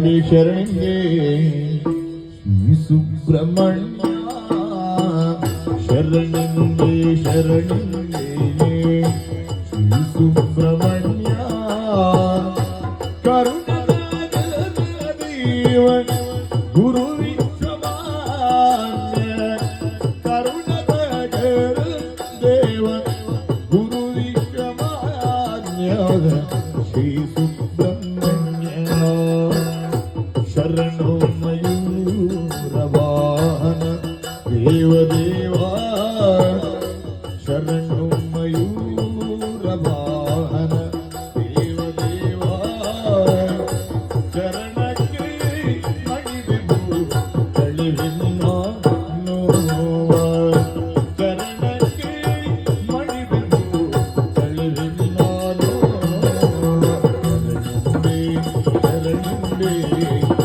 शरण्ये सुब्रह्मण्य शरण्ये शरण्ये सुब्रह्मण्य। करुणदेव गुरु देव गुरु विश्वमान्य। श्री सुब्र மயூரவாகன தேவதேவா சரணம் மயூரவாகன தேவதேவா சரணக்கை மணிவிபு தளிவின்னா நோவா சரணக்கை மணிவிபு தளிவின்னா நோவா சரணம் சரணம்